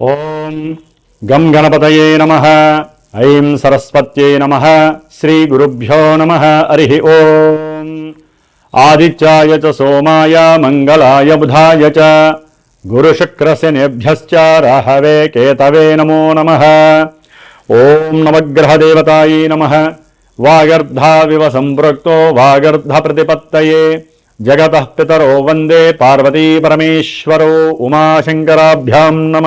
ఓం గం గణపతయే నమ ఐం సరస్వత్యై నమ శ్రీ గురుభ్యో నమ హరి ఓం. ఆదిత్యాయ చ సోమాయ మంగళాయ బుధాయ చ గురుశుక్రశనిభ్యశ్చ రాహవే కేతవే నమో నమ. ఓం నవగ్రహదేవతాయై నమ వాగర్ధావివ సంపృక్తో వాగర్ధ ప్రతిపత్తయే జగత పితరో వందే పార్వతీ పరమేశ్వరో ఉమాశంకరాభ్యాం నమ.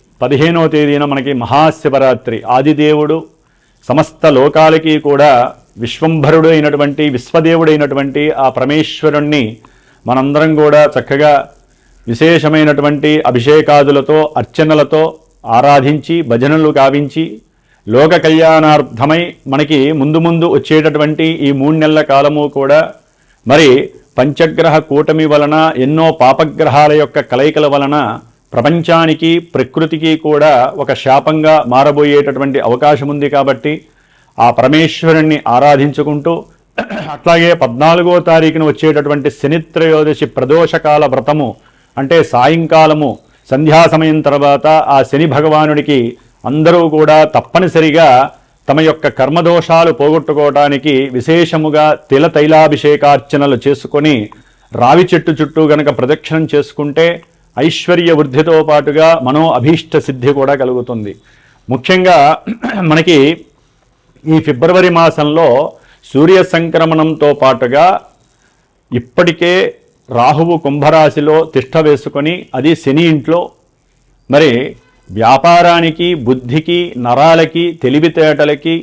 పదిహేనవ తేదీన మనకి మహాశివరాత్రి. ఆదిదేవుడు సమస్త లోకాలకి కూడా విశ్వంభరుడు అయినటువంటి విశ్వదేవుడైనటువంటి ఆ పరమేశ్వరుణ్ణి మనందరం కూడా చక్కగా విశేషమైనటువంటి అభిషేకాదులతో అర్చనలతో ఆరాధించి భజనలు గావించి లోక కళ్యాణార్థమై మనకి ముందు ముందు వచ్చేటటువంటి ఈ మూడు నెలల కాలము కూడా మరి పంచగ్రహ కూటమి వలన ఎన్నో పాపగ్రహాల యొక్క కలయికల వలన ప్రపంచానికి ప్రకృతికి కూడా ఒక శాపంగా మారబోయేటటువంటి అవకాశం ఉంది కాబట్టి ఆ పరమేశ్వరుణ్ణి ఆరాధించుకుంటూ అట్లాగే పద్నాలుగో తారీఖున వచ్చేటటువంటి శనిత్రయోదశి ప్రదోషకాల వ్రతము అంటే సాయంకాలము సంధ్యా సమయం తర్వాత ఆ శని భగవానుడికి అందరూ కూడా తప్పనిసరిగా తమ యొక్క కర్మదోషాలు పోగొట్టుకోవడానికి విశేషముగా తిల తైలాభిషేకార్చనలు చేసుకొని రావి చెట్టు చుట్టూ గనక ప్రదక్షిణం చేసుకుంటే ఐశ్వర్య వృద్ధితో పాటుగా మనో అభీష్ట సిద్ధి కూడా కలుగుతుంది. ముఖ్యంగా మనకి ఈ ఫిబ్రవరి మాసంలో సూర్య సంక్రమణంతో పాటుగా ఇప్పటికే రాహువు కుంభరాశిలో తిష్ట వేసుకొని అది శని ఇంట్లో. మరి వ్యాపారానికి బుద్ధికి నరాలకి తెలివితేటలకి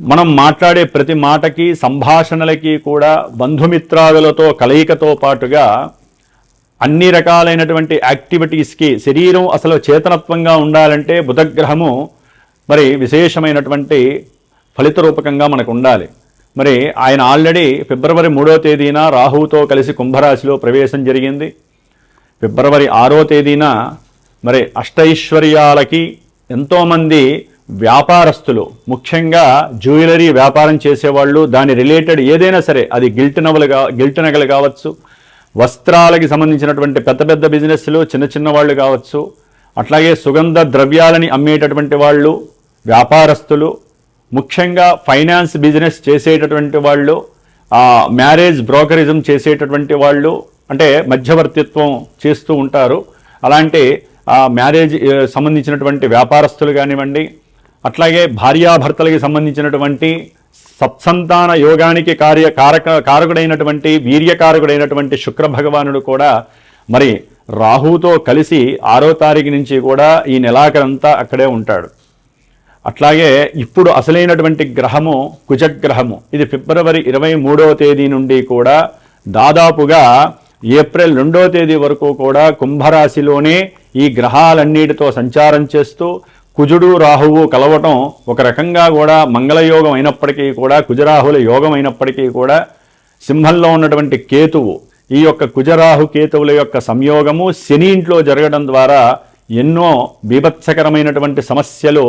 మనం మాట్లాడే ప్రతి మాటకి సంభాషణలకి కూడా బంధుమిత్రాదులతో కలయికతో పాటుగా అన్ని రకాలైనటువంటి యాక్టివిటీస్కి శరీరం అసలు చేతనత్వంగా ఉండాలంటే బుధగ్రహము మరి విశేషమైనటువంటి ఫలిత రూపకంగా మనకు ఉండాలి మరి ఆయన ఆల్రెడీ ఫిబ్రవరి మూడో తేదీన రాహువుతో కలిసి కుంభరాశిలో ప్రవేశం జరిగింది. ఫిబ్రవరి ఆరో తేదీన మరి అష్టైశ్వర్యాలకి ఎంతోమంది వ్యాపారస్తులు ముఖ్యంగా జ్యువెలరీ వ్యాపారం చేసేవాళ్ళు దాని రిలేటెడ్ ఏదైనా సరే అది గిల్ట్ నవలు గిల్ట్ నగలు కావచ్చు వస్త్రాలకి సంబంధించినటువంటి పెద్ద పెద్ద బిజినెస్లు చిన్న చిన్న వాళ్ళు కావచ్చు అట్లాగే సుగంధ ద్రవ్యాలని అమ్మేటటువంటి వాళ్ళు వ్యాపారస్తులు ముఖ్యంగా ఫైనాన్స్ బిజినెస్ చేసేటటువంటి వాళ్ళు మ్యారేజ్ బ్రోకరిజం చేసేటటువంటి వాళ్ళు అంటే మధ్యవర్తిత్వం చేస్తూ ఉంటారు. అలాంటి ఆ మ్యారేజ్ సంబంధించినటువంటి వ్యాపారస్తులు కానివ్వండి అట్లాగే భార్యాభర్తలకి సంబంధించినటువంటి సత్సంతాన యోగానికి కార్య కారక కారకుడైనటువంటి వీర్యకారకుడైనటువంటి శుక్ర భగవానుడు కూడా మరి రాహుతో కలిసి ఆరో తారీఖు నుంచి కూడా ఈ నెలాఖరంతా అక్కడే ఉంటాడు. అట్లాగే ఇప్పుడు అసలైనటువంటి గ్రహము కుజగ్రహము. ఇది ఫిబ్రవరి ఇరవై మూడవ తేదీ నుండి కూడా దాదాపుగా ఏప్రిల్ రెండవ తేదీ వరకు కూడా కుంభరాశిలోనే ఈ గ్రహాలన్నిటితో సంచారం చేస్తూ కుజుడు రాహువు కలవటం ఒక రకంగా కూడా మంగళయోగం అయినప్పటికీ కూడా కుజరాహుల యోగం అయినప్పటికీ కూడా సింహంలో ఉన్నటువంటి కేతువు ఈ యొక్క కుజరాహు కేతువుల యొక్క సంయోగము శని ఇంట్లో జరగడం ద్వారా ఎన్నో బీభత్సకరమైనటువంటి సమస్యలు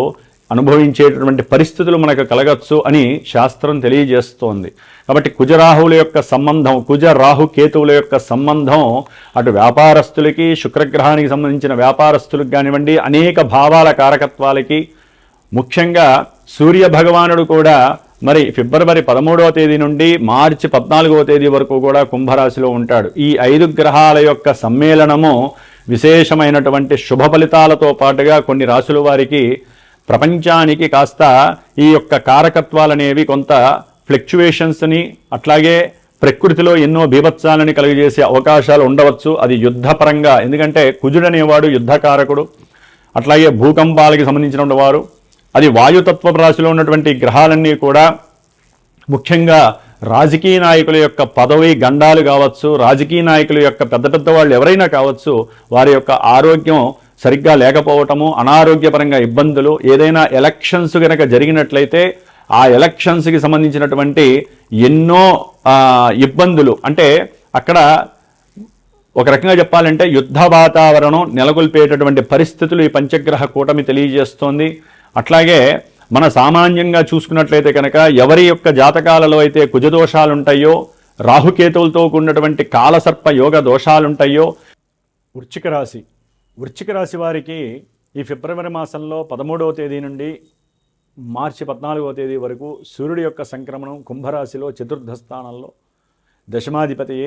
అనుభవించేటటువంటి పరిస్థితులు మనకు కలగచ్చు అని శాస్త్రం తెలియజేస్తోంది. కాబట్టి కుజరాహువుల యొక్క సంబంధం కుజ రాహు కేతువుల యొక్క సంబంధం అటు వ్యాపారస్తులకి శుక్రగ్రహానికి సంబంధించిన వ్యాపారస్తులకు కానివ్వండి అనేక భావాల కారకత్వాలకి ముఖ్యంగా సూర్య భగవానుడు కూడా మరి ఫిబ్రవరి పదమూడవ తేదీ నుండి మార్చి పద్నాలుగవ తేదీ వరకు కూడా కుంభరాశిలో ఉంటాడు. ఈ ఐదు గ్రహాల యొక్క సమ్మేళనము విశేషమైనటువంటి శుభ ఫలితాలతో పాటుగా కొన్ని రాశుల వారికి ప్రపంచానికి కాస్త ఈ యొక్క కారకత్వాలనేవి కొంత ఫ్లక్చువేషన్స్ని అట్లాగే ప్రకృతిలో ఎన్నో బీభత్సాలని కలుగజేసే అవకాశాలు ఉండవచ్చు. అది యుద్ధపరంగా ఎందుకంటే కుజుడనేవాడు యుద్ధకారకుడు అట్లాగే భూకంపాలకి సంబంధించిన వారు. అది వాయుతత్వ రాశిలో ఉన్నటువంటి గ్రహాలన్నీ కూడా ముఖ్యంగా రాజకీయ నాయకుల యొక్క పదవి గండాలు కావచ్చు రాజకీయ నాయకుల యొక్క పెద్ద పెద్ద వాళ్ళు ఎవరైనా కావచ్చు వారి యొక్క ఆరోగ్యం సరిగ్గా లేకపోవటము అనారోగ్యపరంగా ఇబ్బందులు ఏదైనా ఎలక్షన్స్ కనుక జరిగినట్లయితే ఆ ఎలక్షన్స్కి సంబంధించినటువంటి ఎన్నో ఇబ్బందులు. అంటే అక్కడ ఒక రకంగా చెప్పాలంటే యుద్ధ వాతావరణం నెలకొల్పేటటువంటి పరిస్థితులు ఈ పంచగ్రహ కూటమి తెలియజేస్తోంది. అట్లాగే మన సామాన్యంగా చూసుకున్నట్లయితే కనుక ఎవరి యొక్క జాతకాలలో అయితే కుజదోషాలు ఉంటాయో రాహుకేతువులతో కూడినటువంటి కాలసర్ప యోగ దోషాలుంటాయో వృచ్చిక రాశి వృశ్చిక రాశి వారికి ఈ ఫిబ్రవరి మాసంలో పదమూడవ తేదీ నుండి మార్చి పద్నాలుగవ తేదీ వరకు సూర్యుడి యొక్క సంక్రమణం కుంభరాశిలో చతుర్థ స్థానంలో దశమాధిపతి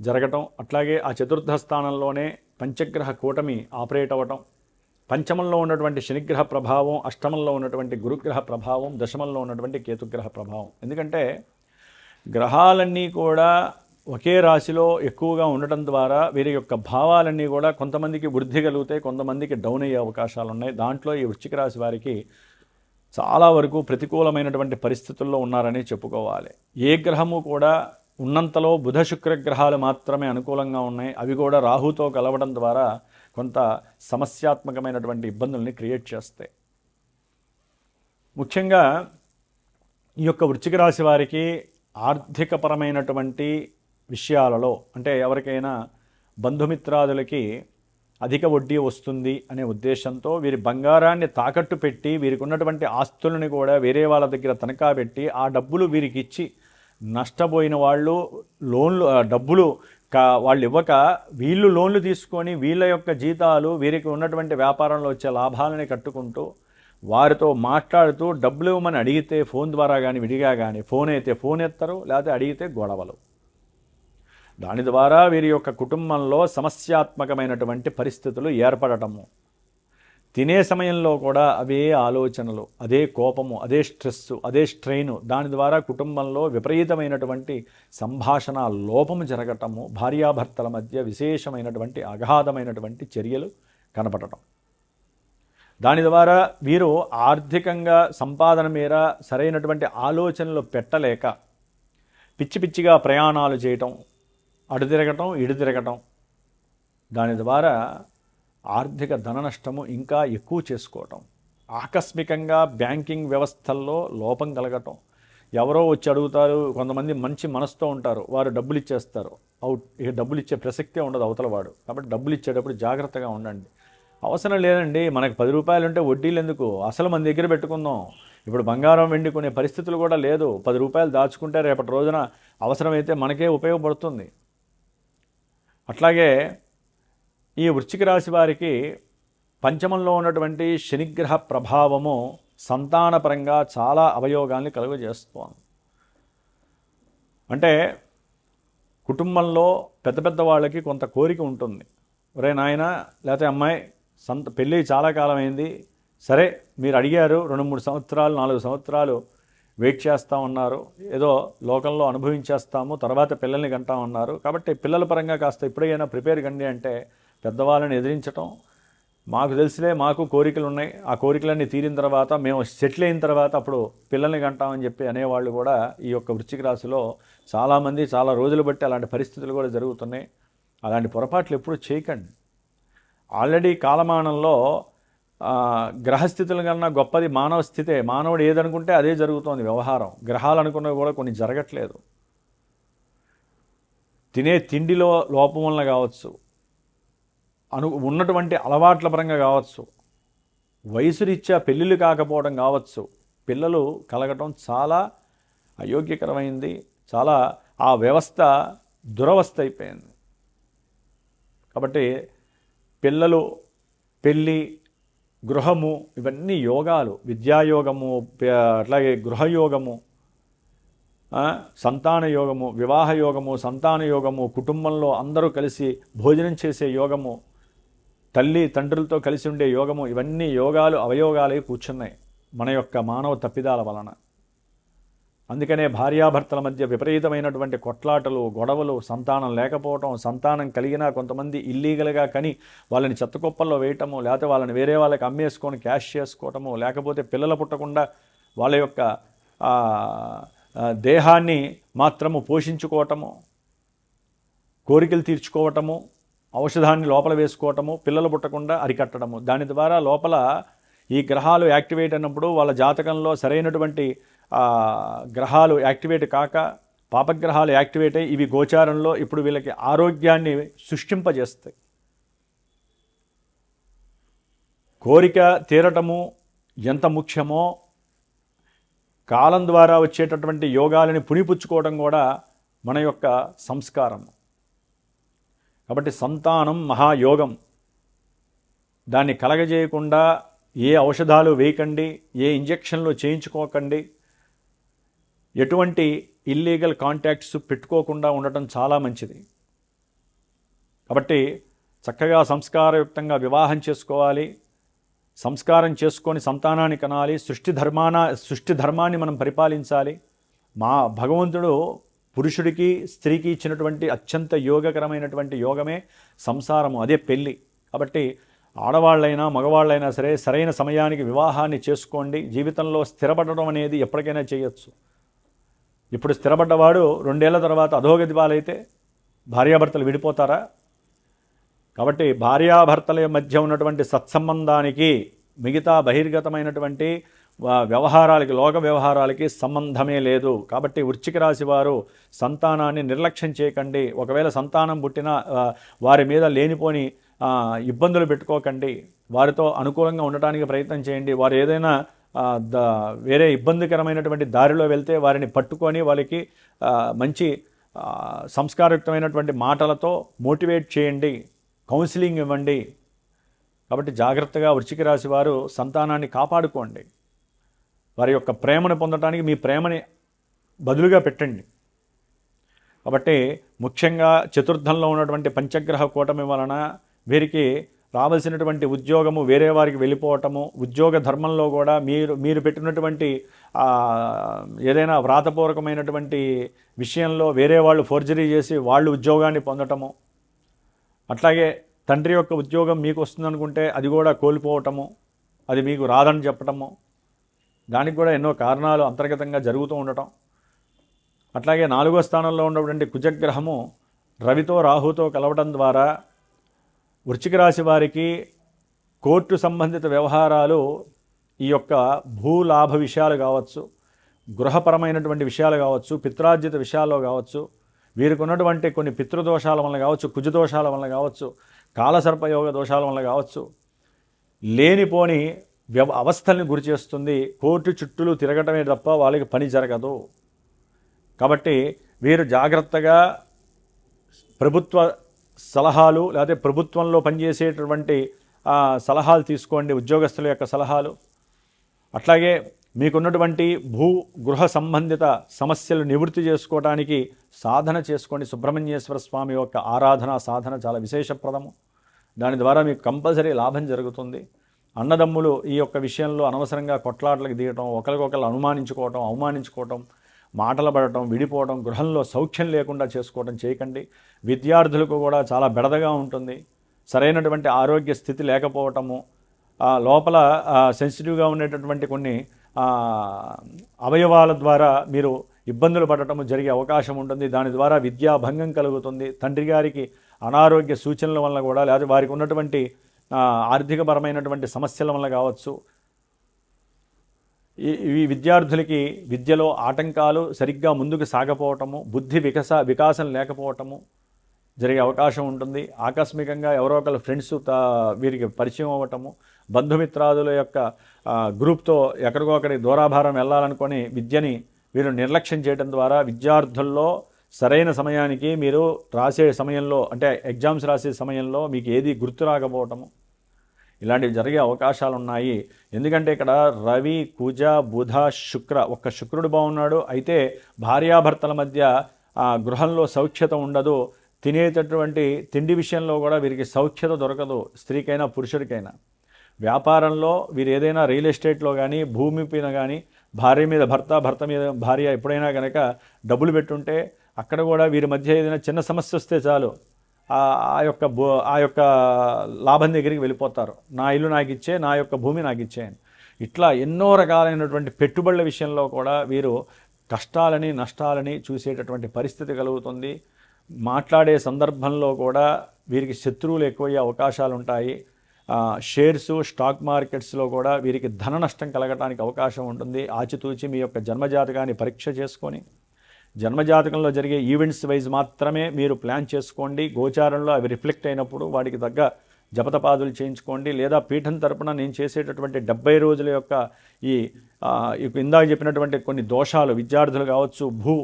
జరగటం అట్లాగే ఆ చతుర్థ స్థానంలోనే పంచగ్రహ కూటమి ఆపరేట్ అవ్వటం పంచమంలో ఉన్నటువంటి శనిగ్రహ ప్రభావం అష్టమంలో ఉన్నటువంటి గురుగ్రహ ప్రభావం దశమంలో ఉన్నటువంటి కేతుగ్రహ ప్రభావం. ఎందుకంటే గ్రహాలన్నీ కూడా ఒకే రాశిలో ఎక్కువగా ఉండటం ద్వారా వీరి యొక్క భావాలన్నీ కూడా కొంతమందికి వృద్ధి కలుగుతాయి కొంతమందికి డౌన్ అయ్యే అవకాశాలు ఉన్నాయి దాంట్లో ఈ వృశ్చిక రాశి వారికి చాలా వరకు ప్రతికూలమైనటువంటి పరిస్థితుల్లో ఉన్నారని చెప్పుకోవాలి. ఏ గ్రహము కూడా ఉన్నంతలో బుధ శుక్ర గ్రహాలు మాత్రమే అనుకూలంగా ఉన్నాయి. అవి కూడా రాహుతో కలవడం ద్వారా కొంత సమస్యాత్మకమైనటువంటి ఇబ్బందుల్ని క్రియేట్ చేస్తాయి. ముఖ్యంగా ఈ యొక్క వృశ్చిక రాశి వారికి ఆర్థికపరమైనటువంటి విషయాలలో అంటే ఎవరికైనా బంధుమిత్రాదులకి అధిక వడ్డీ వస్తుంది అనే ఉద్దేశంతో వీరి బంగారాన్ని తాకట్టు పెట్టి వీరికి ఉన్నటువంటి ఆస్తులను కూడా వేరే వాళ్ళ దగ్గర తనఖా పెట్టి ఆ డబ్బులు వీరికి ఇచ్చి నష్టపోయిన వాళ్ళు లోన్లు డబ్బులు కా వాళ్ళు ఇవ్వక వీళ్ళు లోన్లు తీసుకొని వీళ్ళ యొక్క జీతాలు వీరికి ఉన్నటువంటి వ్యాపారంలో వచ్చే లాభాలని కట్టుకుంటూ వారితో మాట్లాడుతూ డబ్బులు ఇవ్వమని అడిగితే ఫోన్ ద్వారా కానీ విడిగా కానీ ఫోన్ అయితే ఫోన్ ఎత్తరు లేకపోతే అడిగితే గొడవలు. దాని ద్వారా వీరి యొక్క కుటుంబంలో సమస్యాత్మకమైనటువంటి పరిస్థితులు ఏర్పడటము. తినే సమయంలో కూడా అవే ఆలోచనలు అదే కోపము అదే స్ట్రెస్ అదే స్ట్రెయిన్ దాని ద్వారా కుటుంబంలో విపరీతమైనటువంటి సంభాషణ లోపము జరగటము భార్యాభర్తల మధ్య విశేషమైనటువంటి అగాధమైనటువంటి చర్యలు కనపడటం. దాని ద్వారా వీరు ఆర్థికంగా సంపాదన మీద సరైనటువంటి ఆలోచనలు పెట్టలేక పిచ్చి పిచ్చిగా ప్రయాణాలు చేయటం అడు తిరగటం ఇడు తిరగటం దాని ద్వారా ఆర్థిక ధన నష్టము ఇంకా ఎక్కువ చేసుకోవటం. ఆకస్మికంగా బ్యాంకింగ్ వ్యవస్థల్లో లోపం కలగటం. ఎవరో వచ్చి అడుగుతారు కొంతమంది మంచి మనసుతో ఉంటారు వారు డబ్బులు ఇచ్చేస్తారు అవుట్ ఇక డబ్బులు ఇచ్చే ప్రసక్తే ఉండదు అవతల వాడు. కాబట్టి డబ్బులు ఇచ్చేటప్పుడు జాగ్రత్తగా ఉండండి. అవసరం లేదండి మనకు పది రూపాయలు ఉంటే వడ్డీలు ఎందుకు అసలు మన దగ్గర పెట్టుకుందాం. ఇప్పుడు బంగారం వెండి కొనే పరిస్థితులు కూడా లేదు. పది రూపాయలు దాచుకుంటే రేపటి రోజున అవసరమైతే మనకే ఉపయోగపడుతుంది. అట్లాగే ఈ వృశ్చిక రాశి వారికి పంచమంలో ఉన్నటువంటి శనిగ్రహ ప్రభావము సంతానపరంగా చాలా అవయోగాల్ని కలుగజేస్తోంది. అంటే కుటుంబంలో పెద్ద పెద్ద వాళ్ళకి కొంత కోరిక ఉంటుంది. ఒరే నాయన లేకపోతే అమ్మాయి సంత పెళ్ళి చాలా కాలం అయింది సరే మీరు అడిగారు రెండు మూడు సంవత్సరాలు నాలుగు సంవత్సరాలు వెయిట్ చేస్తూ ఉన్నారు. ఏదో లోకంలో అనుభవించేస్తాము తర్వాత పిల్లల్ని కంటా ఉన్నారు. కాబట్టి పిల్లల పరంగా కాస్త ఎప్పుడైనా ప్రిపేర్ కండి అంటే పెద్దవాళ్ళని ఎదిరించటం మాకు తెలిసిలే మాకు కోరికలు ఉన్నాయి. ఆ కోరికలన్నీ తీరిన తర్వాత మేము సెటిల్ అయిన తర్వాత అప్పుడు పిల్లల్ని కంటామని చెప్పి అనేవాళ్ళు కూడా ఈ యొక్క వృశ్చిక రాశిలో చాలామంది చాలా రోజులు బట్టి అలాంటి పరిస్థితులు కూడా జరుగుతున్నాయి. అలాంటి పొరపాట్లు ఎప్పుడు చేయకండి. ఆల్రెడీ కాలమానంలో గ్రహస్థితుల కన్నా గొప్పది మానవ స్థితే. మానవుడు ఏదనుకుంటే అదే జరుగుతోంది వ్యవహారం. గ్రహాలు అనుకున్నవి కూడా కొన్ని జరగట్లేదు. తినే తిండిలో లోపం వలన కావచ్చు. అను ఉన్నటువంటి అలవాట్ల పరంగా కావచ్చు. వయసు రీత్యా పెళ్ళిళ్ళు కాకపోవడం కావచ్చు. పిల్లలు కలగటం చాలా అయోగ్యకరమైంది. చాలా ఆ వ్యవస్థ దురవస్థ అయిపోయింది. కాబట్టి పిల్లలు పెళ్ళి గృహము ఇవన్నీ యోగాలు. విద్యాయోగము అట్లాగే గృహయోగము సంతాన యోగము వివాహ యోగము సంతాన యోగము కుటుంబంలో అందరూ కలిసి భోజనం చేసే యోగము తల్లి తండ్రులతో కలిసి ఉండే యోగము ఇవన్నీ యోగాలు అవయోగాలే కూర్చున్నాయి మన యొక్క మానవ తప్పిదాల వలన. అందుకనే భార్యాభర్తల మధ్య విపరీతమైనటువంటి కొట్లాటలు గొడవలు సంతానం లేకపోవటం సంతానం కలిగినా కొంతమంది ఇల్లీగల్గా కని వాళ్ళని చెత్తకుప్పల్లో వేయటము లేకపోతే వాళ్ళని వేరే వాళ్ళకి అమ్మేసుకొని క్యాష్ చేసుకోవటము లేకపోతే పిల్లలు పుట్టకుండా వాళ్ళ యొక్క దేహాన్ని మాత్రము పోషించుకోవటము కోరికలు తీర్చుకోవటము ఔషధాన్ని లోపల వేసుకోవటము పిల్లలు పుట్టకుండా అరికట్టడము. దాని ద్వారా లోపల ఈ గ్రహాలు యాక్టివేట్ అయినప్పుడు వాళ్ళ జాతకంలో సరైనటువంటి గ్రహాలు యాక్టివేట్ కాక పాపగ్రహాలు యాక్టివేట్ అయ్యి ఇవి గోచారంలో ఇప్పుడు వీళ్ళకి ఆరోగ్యాన్ని సృష్టింపజేస్తాయి. కోరిక తీరటము ఎంత ముఖ్యమో కాలం ద్వారా వచ్చేటటువంటి యోగాలని పునిపుచ్చుకోవడం కూడా మన యొక్క సంస్కారం. కాబట్టి సంతానం మహాయోగం. దాన్ని కలగజేయకుండా ఏ ఔషధాలు వేయకండి ఏ ఇంజక్షన్లు చేయించుకోకండి ఎటువంటి ఇల్లీగల్ కాంటాక్ట్స్ పెట్టుకోకుండా ఉండటం చాలా మంచిది. కాబట్టి చక్కగా సంస్కారయుక్తంగా వివాహం చేసుకోవాలి. సంస్కారం చేసుకొని సంతానాన్ని కనాలి. సృష్టి ధర్మాన సృష్టి ధర్మాన్ని మనం పరిపాలించాలి. మా భగవంతుడు పురుషుడికి స్త్రీకి ఇచ్చినటువంటి అత్యంత యోగకరమైనటువంటి యోగమే సంసారము అదే పెళ్ళి కాబట్టి ఆడవాళ్ళైనా మగవాళ్ళైనా సరే సరైన సమయానికి వివాహాన్ని చేసుకోండి. జీవితంలో స్థిరపడడం అనేది ఎప్పటికైనా చేయొచ్చు. ఇప్పుడు స్థిరపడ్డవాడు రెండేళ్ళ తర్వాత అధోగతి పాలైతే భార్యాభర్తలు విడిపోతారా? కాబట్టి భార్యాభర్తల మధ్య ఉన్నటువంటి సత్సంబంధానికి మిగతా బహిర్గతమైనటువంటి వ్యవహారాలకి లోక వ్యవహారాలకి సంబంధమే లేదు. కాబట్టి వృశ్చిక రాశి వారు సంతానాన్ని నిర్లక్ష్యం చేయకండి. ఒకవేళ సంతానం పుట్టినా వారి మీద లేనిపోని ఇబ్బందులు పెట్టుకోకండి. వారితో అనుకూలంగా ఉండటానికి ప్రయత్నం చేయండి. వారు ఏదైనా వేరే ఇబ్బందికరమైనటువంటి దారిలో వెళ్తే వారిని పట్టుకొని వాళ్ళకి మంచి సంస్కారయుక్తమైనటువంటి మాటలతో మోటివేట్ చేయండి కౌన్సిలింగ్ ఇవ్వండి. కాబట్టి జాగ్రత్తగా వృచ్చిక రాశి వారు సంతానాన్ని కాపాడుకోండి. వారి యొక్క ప్రేమను పొందడానికి మీ ప్రేమని బదులుగా పెట్టండి. కాబట్టి ముఖ్యంగా చతుర్థంలో ఉన్నటువంటి పంచగ్రహ కూటమి వలన వీరికి రావాల్సినటువంటి ఉద్యోగము వేరే వారికి వెళ్ళిపోవటము ఉద్యోగ ధర్మంలో కూడా మీరు మీరు పెట్టినటువంటి ఏదైనా వ్రాతపూర్వకమైనటువంటి విషయంలో వేరే వాళ్ళు ఫోర్జరీ చేసి వాళ్ళు ఉద్యోగాన్ని పొందటము అట్లాగే తండ్రి యొక్క ఉద్యోగం మీకు వస్తుందనుకుంటే అది కూడా కోల్పోవటము అది మీకు రాదని చెప్పటము దానికి కూడా ఎన్నో కారణాలు అంతర్గతంగా జరుగుతూ ఉండటం. అట్లాగే నాలుగో స్థానంలో ఉన్నటువంటి కుజగ్రహము రవితో రాహుతో కలవటం ద్వారా వృశ్చిక రాశి వారికి కోర్టు సంబంధిత వ్యవహారాలు ఈ యొక్క భూలాభ విషయాలు కావచ్చు గృహపరమైనటువంటి విషయాలు కావచ్చు పిత్రార్జిత విషయాల్లో కావచ్చు వీరికి ఉన్నటువంటి కొన్ని పితృదోషాల వలన కావచ్చు కుజదోషాల వలన కావచ్చు కాలసర్పయోగ దోషాల వలన కావచ్చు లేనిపోని వ్యవ అవస్థల్ని గురి చేస్తుంది కోర్టు చుట్టూలు తిరగటమే తప్ప వాళ్ళకి పని జరగదు. కాబట్టి వీరు జాగ్రత్తగా ప్రభుత్వ సలహాలు లేకపోతే ప్రభుత్వంలో పనిచేసేటటువంటి సలహాలు తీసుకోండి ఉద్యోగస్తుల యొక్క సలహాలు. అట్లాగే మీకున్నటువంటి భూ గృహ సంబంధిత సమస్యలు నివృత్తి చేసుకోవడానికి సాధన చేసుకోండి. సుబ్రహ్మణ్యేశ్వర స్వామి యొక్క ఆరాధన సాధన చాలా విశేషప్రదము. దాని ద్వారా మీకు కంపల్సరీ లాభం జరుగుతుంది. అన్నదమ్ములు ఈ యొక్క విషయంలో అనవసరంగా కొట్లాటలకు దిగటం ఒకరికొకరు అనుమానించుకోవటం అవమానించుకోవటం మాటలు పడటం విడిపోవడం గృహంలో సౌఖ్యం లేకుండా చేసుకోవడం చేయకండి. విద్యార్థులకు కూడా చాలా బెడదగా ఉంటుంది. సరైనటువంటి ఆరోగ్య స్థితి లేకపోవటము లోపల సెన్సిటివ్గా ఉండేటటువంటి కొన్ని అవయవాల ద్వారా మీరు ఇబ్బందులు పడటము జరిగే అవకాశం ఉంటుంది. దాని ద్వారా విద్యా భంగం కలుగుతుంది. తండ్రి గారికి అనారోగ్య సూచనల వల్ల కూడా లేదా వారికి ఉన్నటువంటి ఆర్థికపరమైనటువంటి సమస్యల వల్ల కావచ్చు ఈ విద్యార్థులకి విద్యలో ఆటంకాలు సరిగ్గా ముందుకు సాగపోవటము బుద్ధి వికస వికాసం లేకపోవటము జరిగే అవకాశం ఉంటుంది. ఆకస్మికంగా ఎవరో ఒకళ్ళ ఫ్రెండ్స్ తా వీరికి పరిచయం అవ్వటము బంధుమిత్రాదుల యొక్క గ్రూప్తో ఎక్కడికో అక్కడికి దూరాభారం వెళ్ళాలనుకొని విద్యని వీరు నిర్లక్ష్యం చేయడం ద్వారా విద్యార్థుల్లో సరైన సమయానికి మీరు రాసే సమయంలో అంటే ఎగ్జామ్స్ రాసే సమయంలో మీకు ఏది గుర్తు రాకపోవటము ఇలాంటివి జరిగే అవకాశాలు ఉన్నాయి ఎందుకంటే ఇక్కడ రవి కుజ బుధ శుక్ర ఒక్క శుక్రుడు బాగున్నాడు అయితే భార్యాభర్తల మధ్య గృహంలో సౌఖ్యత ఉండదు. తినేటటువంటి తిండి విషయంలో కూడా వీరికి సౌఖ్యత దొరకదు స్త్రీకైనా పురుషుడికైనా. వ్యాపారంలో వీరు ఏదైనా రియల్ ఎస్టేట్లో కానీ భూమి పైన కానీ భార్య మీద భర్త భర్త మీద భార్య ఎప్పుడైనా కనుక డబ్బులు పెట్టుంటే అక్కడ కూడా వీరి మధ్య ఏదైనా చిన్న సమస్య వస్తే చాలు. ఆ యొక్క భూ ఆ యొక్క లాభం దగ్గరికి వెళ్ళిపోతారు. నా ఇల్లు నాకు ఇచ్చే నా యొక్క భూమి నాకు ఇచ్చే ఇట్లా ఎన్నో రకాలైనటువంటి పెట్టుబడుల విషయంలో కూడా వీరు కష్టాలని నష్టాలని చూసేటటువంటి పరిస్థితి కలుగుతుంది. మాట్లాడే సందర్భంలో కూడా వీరికి శత్రువులు ఎక్కువయ్యే అవకాశాలు ఉంటాయి. షేర్స్ స్టాక్ మార్కెట్స్లో కూడా వీరికి ధన నష్టం కలగడానికి అవకాశం ఉంటుంది. ఆచితూచి మీ యొక్క జన్మజాతకాన్ని పరీక్ష చేసుకొని జన్మజాతకంలో జరిగే ఈవెంట్స్ వైజ్ మాత్రమే మీరు ప్లాన్ చేసుకోండి. గోచారంలో అవి రిఫ్లెక్ట్ అయినప్పుడు వాటికి తగ్గ జపతపాదులు చేయించుకోండి. లేదా పీఠం తరపున నేను చేసేటటువంటి డెబ్బై రోజుల యొక్క ఈ ఇందాక చెప్పినటువంటి కొన్ని దోషాలు విద్యార్థులు కావచ్చు భూ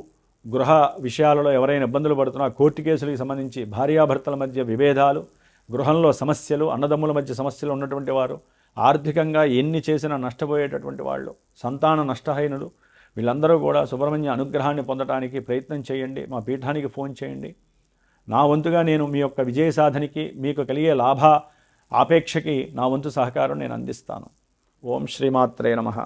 గృహ విషయాలలో ఎవరైనా ఇబ్బందులు పడుతున్నా కోర్టు కేసులకు సంబంధించి భార్యాభర్తల మధ్య విభేదాలు గృహంలో సమస్యలు అన్నదమ్ముల మధ్య సమస్యలు ఉన్నటువంటి వారు ఆర్థికంగా ఎన్ని చేసినా నష్టపోయేటటువంటి వాళ్ళు సంతాన నష్టహీనులు వీళ్ళందరూ కూడా సుబ్రహ్మణ్య అనుగ్రహాన్ని పొందడానికి ప్రయత్నం చేయండి మా పీఠానికి ఫోన్ చేయండి. నా వంతుగా నేను మీ యొక్క విజయ సాధనకి మీకు కలిగే లాభ ఆపేక్షకి నా వంతు సహకారం నేను అందిస్తాను. ఓం శ్రీమాత్రే నమః.